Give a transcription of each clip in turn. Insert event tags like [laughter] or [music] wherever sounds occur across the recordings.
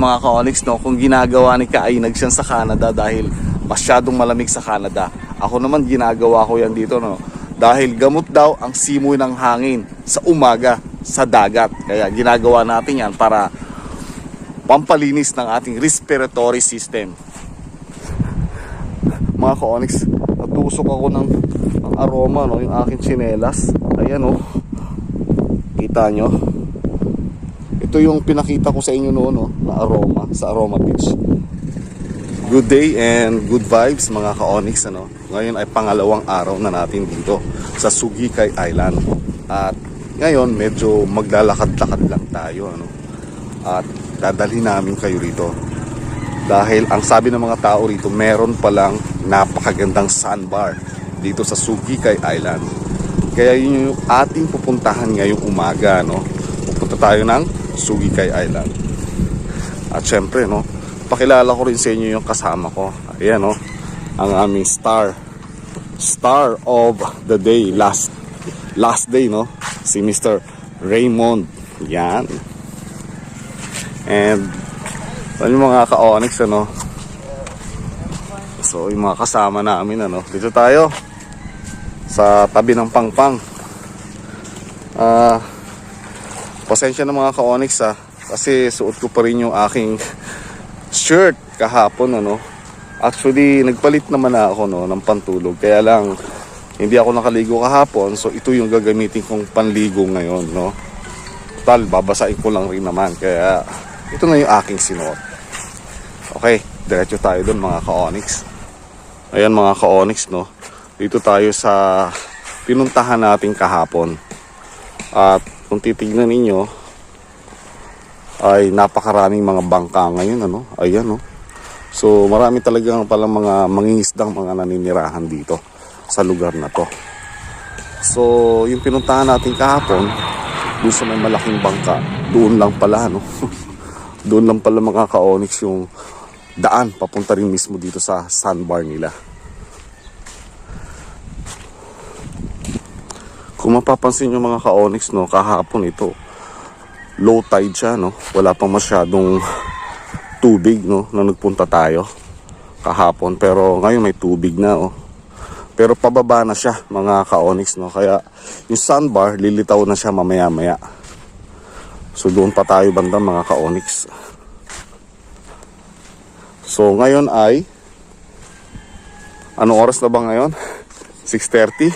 Mga ka-Onyx, no, kung ginagawa ni Kainag siyan sa Canada dahil masyadong malamig sa Canada. Ako naman ginagawa ko yan dito, no. Dahil gamot daw ang simoy ng hangin sa umaga sa dagat. Kaya ginagawa natin yan para pampalinis ng ating respiratory system. Mga ka-Onyx, natusok ako ng, ng aroma, no, yung aking tsinelas. Ayan, oh. Kita nyo? Ito yung pinakita ko sa inyo noon, no, na aroma, sa Aroma Beach. Good day and good vibes mga ka-Onyx. Ano? Ngayon ay pangalawang araw na natin dito sa Sugikay Island. At ngayon medyo maglalakad-lakad lang tayo. Ano? At dadalhin namin kayo rito. Dahil ang sabi ng mga tao rito, meron palang napakagandang sandbar dito sa Sugikay Island. Kaya yun yung ating pupuntahan ngayong umaga. No? Pupunta tayo ng Sugikay Island. At syempre, no, pakilala ko rin sa inyo yung kasama ko. Ayan, no, ang aming star. Star of the day, last last day, no, si Mr. Raymond. Yan. And, ano yung mga ka-onyx, ano, so yung mga kasama namin, ano, dito tayo sa tabi ng pangpang. Ah, pasensya na mga ka-onyx ah, kasi suot ko pa rin yung aking shirt kahapon ano. Actually, nagpalit naman na ako no ng pantulog. Kaya lang hindi ako nakaligo kahapon, so ito yung gagamitin kong panligo ngayon, no. Total, babasain ko lang rin naman. Kaya ito na yung aking sinuot. Okay, diretso tayo doon mga ka-onyx. Ayan mga ka-onyx, no. Dito tayo sa pinuntahan natin kahapon. At kung titignan ninyo, ay napakaraming mga bangka ngayon ano? Ayan no? So marami talagang pala mga mangingisdang mga naninirahan dito sa lugar na to. So yung pinuntahan natin kahapon doon sa may malaking bangka doon lang pala no? [laughs] Doon lang pala mga ka-onyx yung daan papunta rin mismo dito sa sandbar nila. Kung mapapansin nyo mga ka-onyx no kahapon ito low tide siya, no? Wala pang masyadong tubig, no? Na nagpunta tayo kahapon. Pero ngayon may tubig na, oh. Pero pababa na siya, mga ka-onyx, no? Kaya yung sandbar, lilitaw na siya mamaya-maya. So doon pa tayo banda, mga ka-onyx. So ngayon ay Anong oras na ba ngayon? 6.30?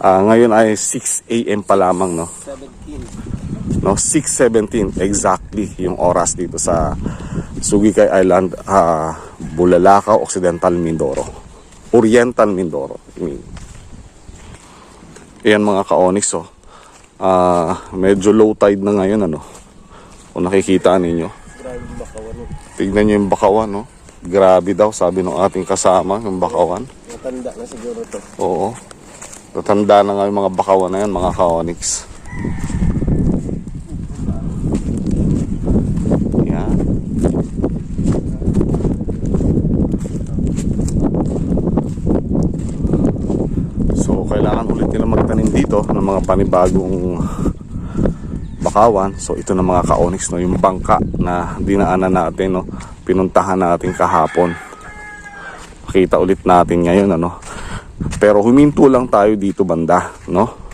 Ah, ngayon ay 6 a.m. pa lamang, no? 17. No 6:17 exactly yung oras dito sa Sugikay Island uh, Bulalakaw Occidental Mindoro Oriental Mindoro I mean. Ayan mga ka-onyx oh. Ah, medyo low tide na ngayon ano kung nakikita ninyo tignan nyo yung bakawan no grabe daw sabi ng ating kasama yung bakawan Matanda na siguro to. oo tatanda na nga yung mga bakawan na yan mga ka-onyx Yan. So, kailangan ulit nila magtanim dito ng mga panibagong bakawan. So, ito na mga ka-onyx, no, yung bangka na dinaanan natin, no, pinuntahan natin kahapon. Makita ulit natin ngayon, ano. Pero huminto lang tayo dito banda, no?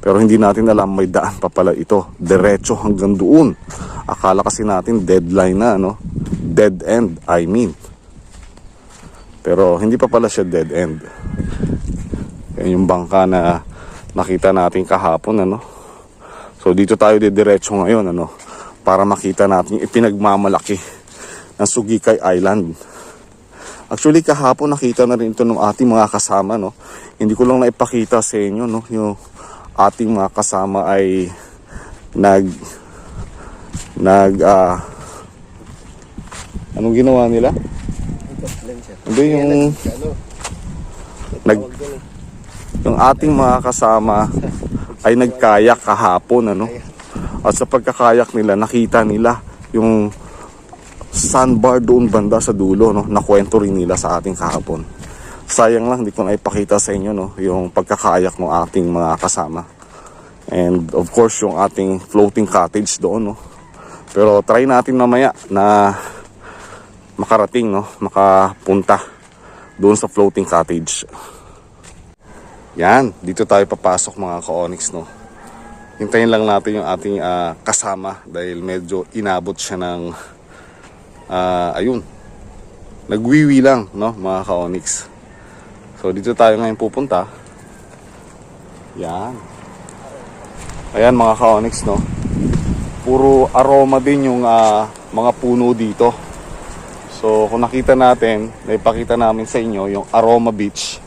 Pero hindi natin alam may daan pa pala ito. Diretso hanggang doon. Akala kasi natin deadline na, no? Dead end, I mean. Pero hindi pa pala siya dead end. Yung bangka na nakita natin kahapon, ano? So dito tayo didiretso ngayon, ano? Para makita natin yung ipinagmamalaki ng Sugikay Island. Actually, kahapon nakita na rin ito ng ating mga kasama, no? Hindi ko lang naipakita sa inyo, no? Yung ating mga kasama ay nag nag ah anong ginawa nila? Hindi yung Ano? nag eh. Yung ating mga kasama ay nagkayak kahapon ano. At sa pagkakayak nila nakita nila yung sandbar doon banda sa dulo no. Nakwento rin nila sa ating kahapon. Sayang lang hindi ko na ipakita sa inyo no yung pagkakayak ng ating mga kasama. And of course yung ating floating cottage doon no. Pero try natin mamaya na makarating, no? Makapunta doon sa floating cottage. Yan, dito tayo papasok mga ka-onyx, no? Hintayin lang natin yung ating ah, kasama dahil medyo inabot siya ng ah, ayun. Nagwiwi lang, no, mga ka-onyx. So dito tayo ngayon pupunta. Yan. Ayan mga ka-onyx, no? Puro aroma din yung ah, mga puno dito. So kung nakita natin, naipakita namin sa inyo yung Aroma Beach.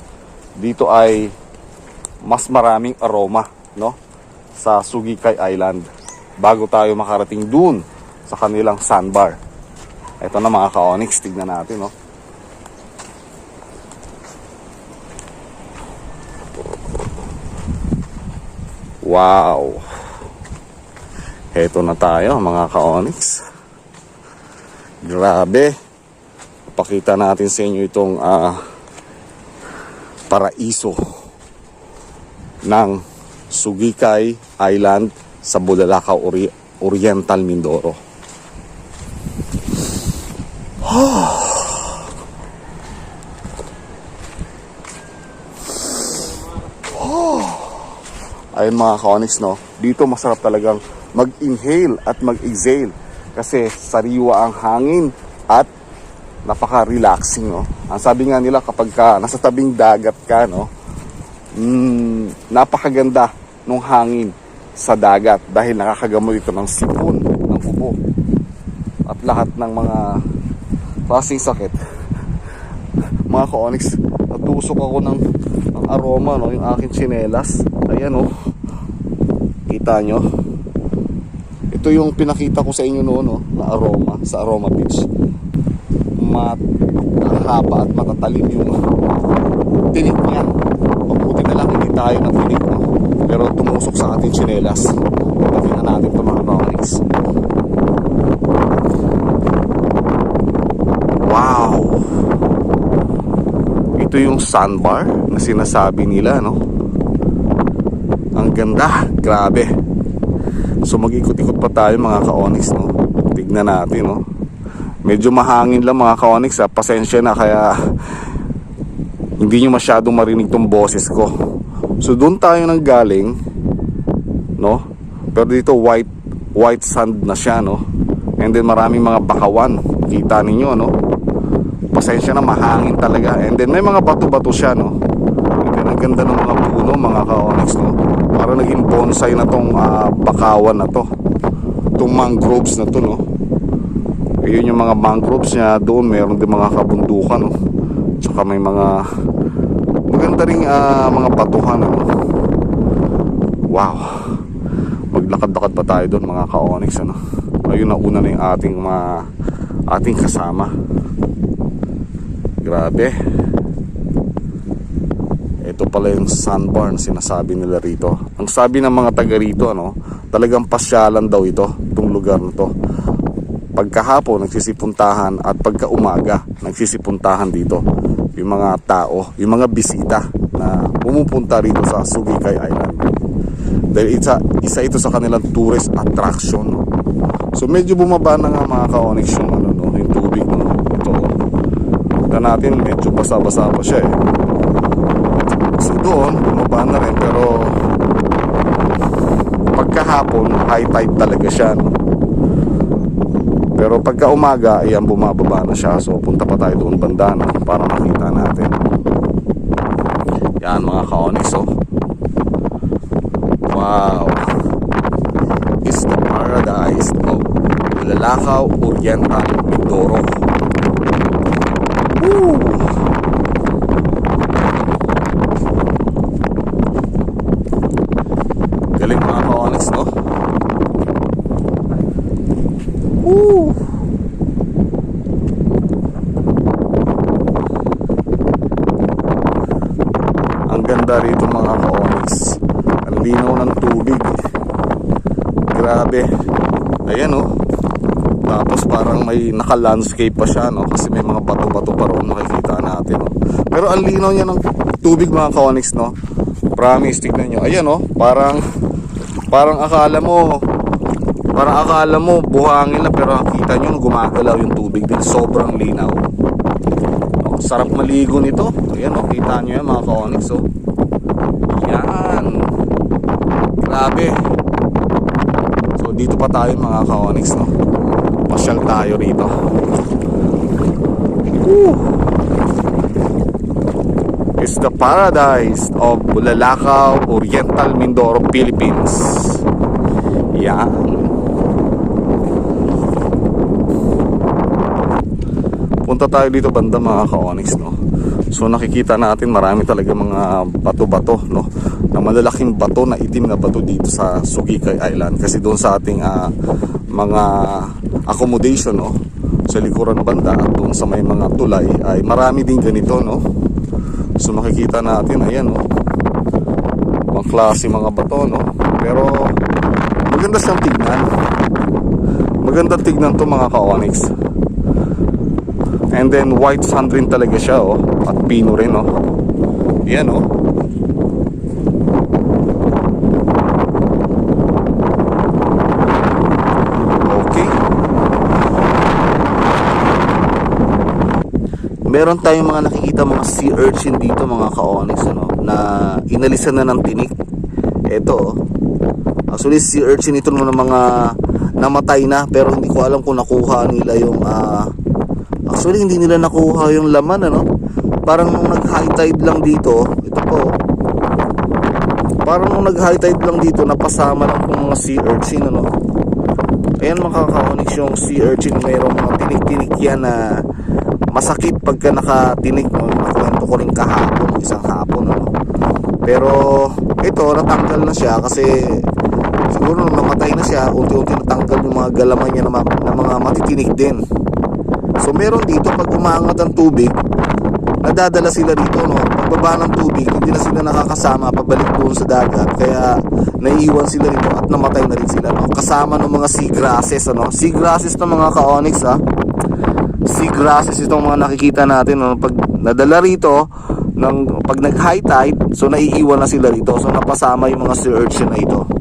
Dito ay mas maraming aroma, no? Sa Sugikay Island. Bago tayo makarating dun sa kanilang sandbar. Ito na mga ka-onyx, tignan natin, no? Wow! Heto na tayo mga ka-onyx. Grabe! Pakita natin sa inyo itong ah, paraiso ng Sugikay Island sa Bulalakaw Ori- Oriental Mindoro. [sighs] Ayun mga ka-onyx, no? Dito masarap talagang mag-inhale at mag-exhale kasi sariwa ang hangin at napaka-relaxing, no? Ang sabi nga nila kapag ka nasa tabing dagat ka, no? Mm, napakaganda ng hangin sa dagat dahil nakakagamot ito ng sipon, ng ubo at lahat ng mga klaseng sakit. [laughs] Mga ka-onyx, natusok ako ng, ng aroma, no? Yung aking tsinelas. Ayan, oh. Kita nyo? Ito yung pinakita ko sa inyo noon, no? Na aroma, sa Aroma Beach. Mat mahaba at matatalim yung tinik niya. Mabuti na lang hindi tayo ng tinik, no? Pero tumusok sa ating tsinelas. Tingnan natin ito mga ka-onyx. Wow! Ito yung sandbar na sinasabi nila, no? Ang ganda, grabe. So mag-ikot-ikot pa tayo mga ka-onyx, no? Tignan natin, no? Medyo mahangin lang mga ka-onyx, ha? Pasensya na, kaya hindi nyo masyadong marinig tong boses ko. So doon tayo nang galing, no? Pero dito white white sand na siya, no? And then maraming mga bakawan. Kita ninyo, no? pasensya na mahangin talaga and then may mga bato-bato siya no and then ang ganda ng mga puno mga ka-onyx no para naging bonsai na tong ah, bakawan na to tong mangroves na to no ayun yung mga mangroves niya doon meron din mga kabundukan no tsaka may mga maganda ring ah, mga batuhan no wow maglakad-lakad pa tayo doon mga ka-onyx ano ayun na una na yung ating mga ating kasama Grabe. Ito pala yung sandbar na sinasabi nila rito. Ang sabi ng mga taga rito, ano, talagang pasyalan daw ito, itong lugar na to. Pagkahapon, nagsisipuntahan at pagka umaga, nagsisipuntahan dito. Yung mga tao, yung mga bisita na pumupunta rito sa Sugikay Island. Dahil isa, isa ito sa kanilang tourist attraction. No? So medyo bumaba na nga mga ka-onyx yung, ano, no, yung tubig. No? Ito, Kita natin medyo basa-basa pa siya eh. So doon, bumaba na rin pero pagkahapon, high tide talaga siya. No? Pero pagka umaga, ayan bumababa na siya. So punta pa tayo doon banda no? para makita natin. Yan mga ka-onyx oh. Wow. It's the paradise of Lalakaw Oriental Mindoro. Woo! Galing mga ka-onyx, no? Woo! Ang ganda rito mga ka-onyx. Ang linaw ng tubig. Grabe. Ayan, oh. Tapos parang may naka-landscape pa siya, no? Kasi may mga bato-bato pa roon makikita natin, no? Pero ang linaw niya ng tubig, mga ka-onyx, no? Promise, tignan nyo. Ayan, no? Parang, parang akala mo, Parang akala mo buhangin lang pero nakita nyo gumagalaw yung tubig din. Sobrang linaw. Oh, sarap maligo nito. Ayan oh, kita nyo yan mga ka-onyx oh. Yan. Grabe. Pa tayo mga ka-onyx no. Pasyal tayo rito. Woo! It's the paradise of Bulalakaw, Oriental Mindoro, Philippines. Yan. Punta tayo dito banda mga ka-onyx no. So nakikita natin marami talaga mga bato-bato no. Na malalaking bato na itim na bato dito sa Sugikay Island kasi doon sa ating ah, mga accommodation no sa likuran banda at doon sa may mga tulay ay marami din ganito no. So makikita natin ayan no. Mga klase mga bato no. Pero maganda siyang tignan. Maganda tignan to mga ka-onyx. And then white sand rin talaga siya oh. At pino rin oh. Yan oh. Okay. Meron tayong mga nakikita mga sea urchin dito mga ka-onyx ano, na inalisan na ng tinik. Ito oh. Actually sea urchin ito ng mga namatay na pero hindi ko alam kung nakuha nila yung ah, Actually, hindi nila nakuha yung laman, ano? Parang nung nag-high tide lang dito, ito po, parang nung nag-high tide lang dito, napasama lang kung mga sea urchin, ano? Ayan makaka-onyx yung sea urchin, mayroong mga tinik-tinik yan na masakit pagka nakatinik, no? Nakwento ko rin kahapon, isang hapon, ano? Pero, ito, natanggal na siya kasi siguro namatay na siya, unti-unti natanggal yung mga galaman niya na, ma- na mga matitinik din. So meron dito pag umaangat ang tubig, nadadala sila dito no. Pagbaba ng tubig, hindi na sila nakakasama pabalik doon sa dagat. Kaya naiiwan sila dito at namatay na rin sila no. Kasama ng mga sea grasses ano. Sea grasses ng mga ka-onyx ha. Sea grasses itong mga nakikita natin no. Pag nadala rito ng pag nag high tide, so naiiwan na sila dito. So napasama yung mga sea urchin na ito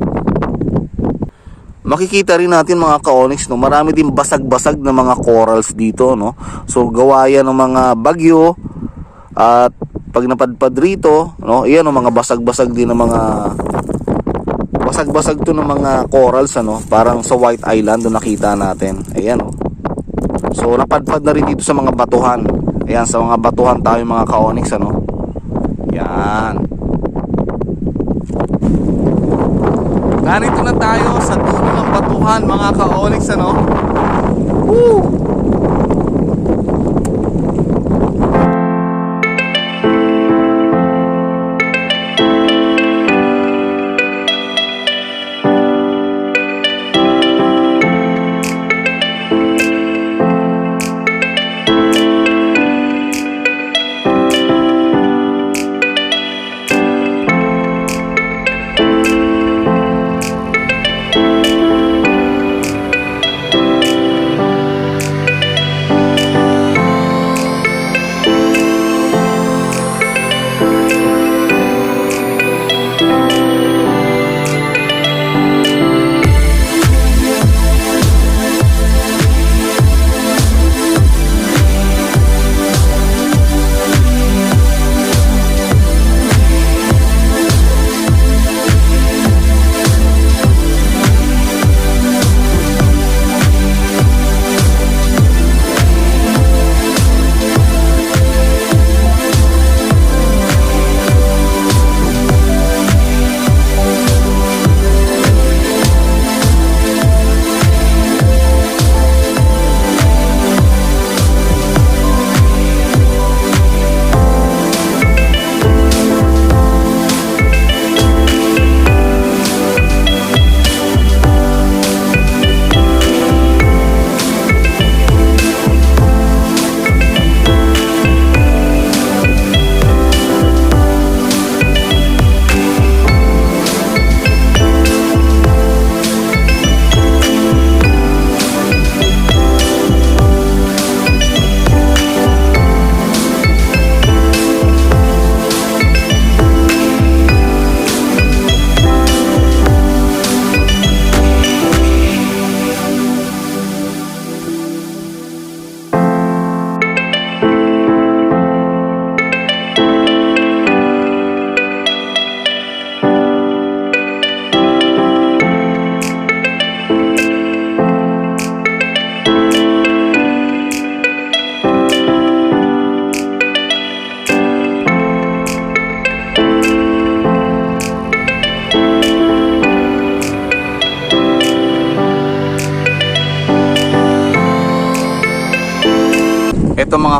makikita rin natin mga ka-onyx no? Marami din basag-basag na mga corals dito no? So gawa yan ng mga bagyo at pag napadpad rito no? Iyan ng mga basag-basag din ng mga basag-basag to ng mga corals ano? Parang sa White Island doon nakita natin. Ayan no? So napadpad na rin dito sa mga batuhan. Ayan sa mga batuhan tayo mga ka-onyx ano? Yan Narito na tayo sa dulo ng batuhan mga ka-onyx ano. Woo!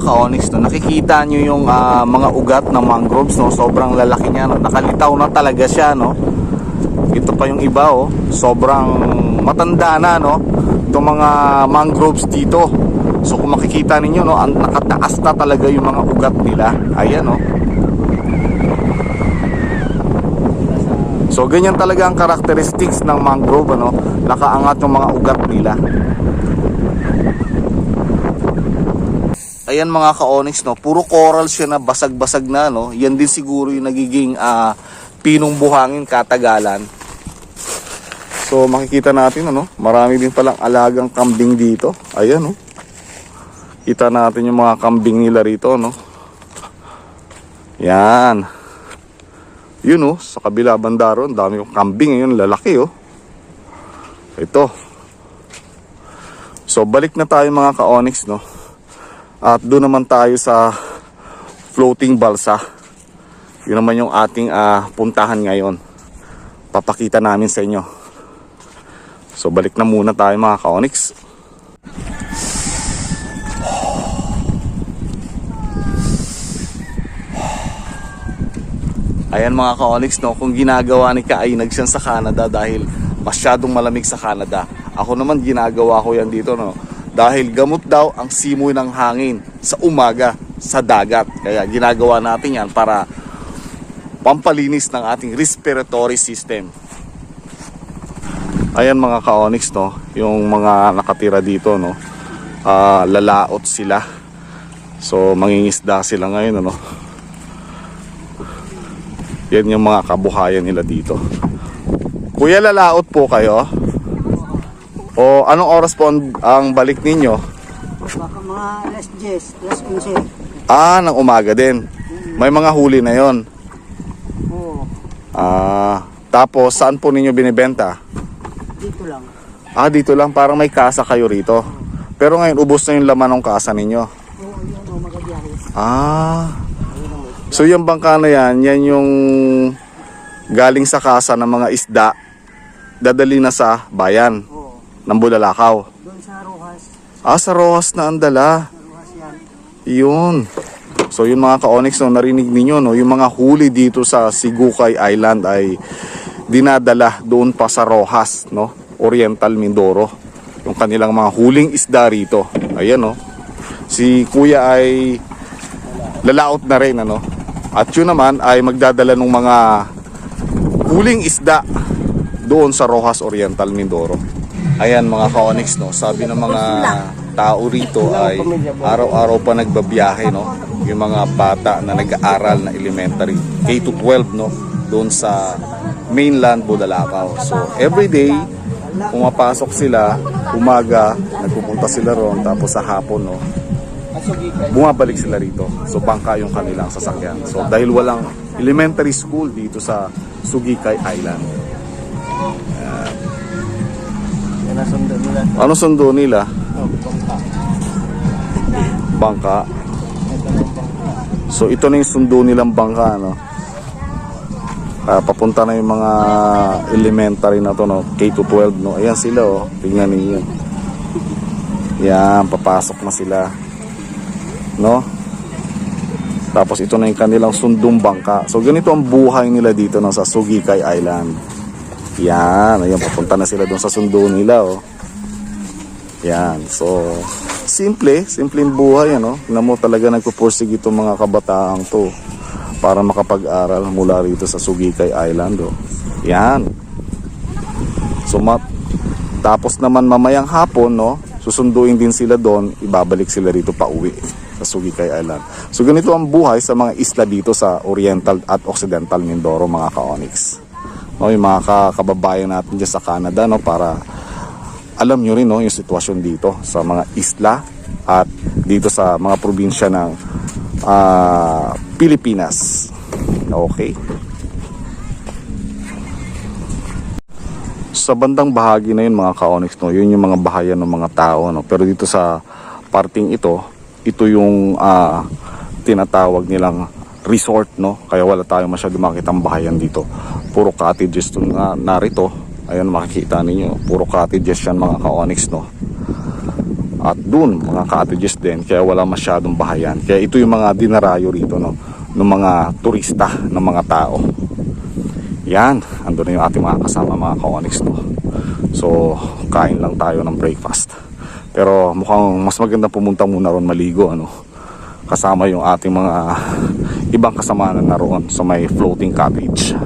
Ka-onyx, no, nakikita nyo yung ah, mga ugat ng mangroves, no? sobrang lalaki niya, no? nakalitaw na talaga siya. No? Ito pa yung iba, oh. sobrang matanda na. No? Itong mga mangroves dito. So kung makikita ninyo, no, ang nakataas na talaga yung mga ugat nila. Ayan, no? So ganyan talaga ang characteristics ng mangrove ano, nakaangat yung mga ugat nila. Ayan mga ka-onyx no, puro coral siya na basag-basag na no. Yan din siguro yung nagiging ah, pinong buhangin katagalan. So makikita natin ano, marami din palang alagang kambing dito. Ayan no. Kita natin yung mga kambing nila rito no. Yan. Yun oh, sa kabila banda ron, dami kong kambing ngayon, lalaki oh. Ito. So balik na tayo mga ka-onyx no. At doon naman tayo sa floating balsa. Yun naman yung ating ah, puntahan ngayon. Papakita namin sa inyo. So balik na muna tayo mga ka-onyx. Ayan mga ka-onyx, no, kung ginagawa ni Kainag siya sa Canada dahil masyadong malamig sa Canada. Ako naman ginagawa ko yan dito, no. Dahil gamot daw ang simoy ng hangin sa umaga sa dagat. Kaya ginagawa natin yan para pampalinis ng ating respiratory system. Ayan mga ka-onyx, no, yung mga nakatira dito, no, ah, lalaot sila. So, mangingisda sila ngayon, ano. Yan yung mga kabuhayan nila dito. Kuya, lalaot po kayo? O anong oras po ang, ang balik ninyo? Baka mga alas 10, alas 15. Ah, ng umaga din. May mga huli na yon. Oo, Ah, tapos saan po ninyo binibenta? dito lang. Ah, dito lang. Parang may kasa kayo rito. Pero ngayon, ubos na yung laman ng kasa ninyo. Oo, yun o, magabiyahe. Ah. So yung bangka na yan, yan yung galing sa kasa ng mga isda, dadali na sa bayan Oo, ng Bulalakaw. doon sa Rojas. Ah, sa Rojas na ang dala. Sa Rojas yan. Yun. So yun mga ka-onyx, no, narinig ninyo, no, yung mga huli dito sa Sigukay Island ay dinadala doon pa sa Rojas, no, Oriental Mindoro. Yung kanilang mga huling isda rito. Ayan, no. Si kuya ay lalaot na rin, ano. At yun naman ay magdadala ng mga huling isda doon sa Rojas Oriental Mindoro. Ayan mga ka-onyx, no. Sabi ng mga tao rito ay araw-araw pa nagbabiyahe, no. Yung mga bata na nag-aaral na elementary, K to 12, no. Doon sa mainland Bulalakaw. So every day pumapasok sila, umaga, nagpupunta sila ron, tapos sa hapon, no, bumabalik sila rito. So bangka yung kanilang sasakyan. So dahil walang elementary school dito sa Sugikay Island. Yan nila. Ano sundo nila? Oh, bangka. Bangka. So ito na yung sundo nilang bangka, no? Ah, papunta na yung mga elementary na to, no? K to 12, no? Ayan sila, oh. Tingnan niyo. Yan, papasok na sila. No? Tapos ito na yung kanilang sundong bangka. So ganito ang buhay nila dito no, sa Sugikay Island. Yan, ayan, papunta na sila doon sa sundo nila, oh. Yan, so simple, simpleng buhay ano. Tingnan mo talaga nagpupursig itong mga kabataang to para makapag-aral mula rito sa Sugikay Island, oh. Yan. So tapos naman mamayang hapon, no, susunduin din sila doon, ibabalik sila rito pa uwi sa Sugikay Island. So ganito ang buhay sa mga isla dito sa Oriental at Occidental Mindoro, mga ka-onyx. No, yung mga ka- kababayan natin dyan sa Canada, no, para alam nyo rin no, yung sitwasyon dito sa mga isla at dito sa mga probinsya ng ah, Pilipinas. Okay. Sa bandang bahagi na yun mga ka-onyx, no, yun yung mga bahayan ng mga tao. No? Pero dito sa parting ito, ito yung ah, tinatawag nilang resort. No? Kaya wala tayong masyado makitang bahayan dito. Puro cottages to na, narito. Ayan makikita ninyo, puro cottages yan mga ka-onyx. No? At dun, mga cottages din, kaya wala masyadong bahayan. Kaya ito yung mga dinarayo rito, no? ng mga turista, ng mga tao. Yan, andun na yung ating mga kasama, mga ka-onyx, no? So, kain lang tayo ng breakfast. Pero mukhang mas maganda pumunta muna ron maligo, ano? Kasama yung ating mga ibang kasama na naroon sa may floating cottage.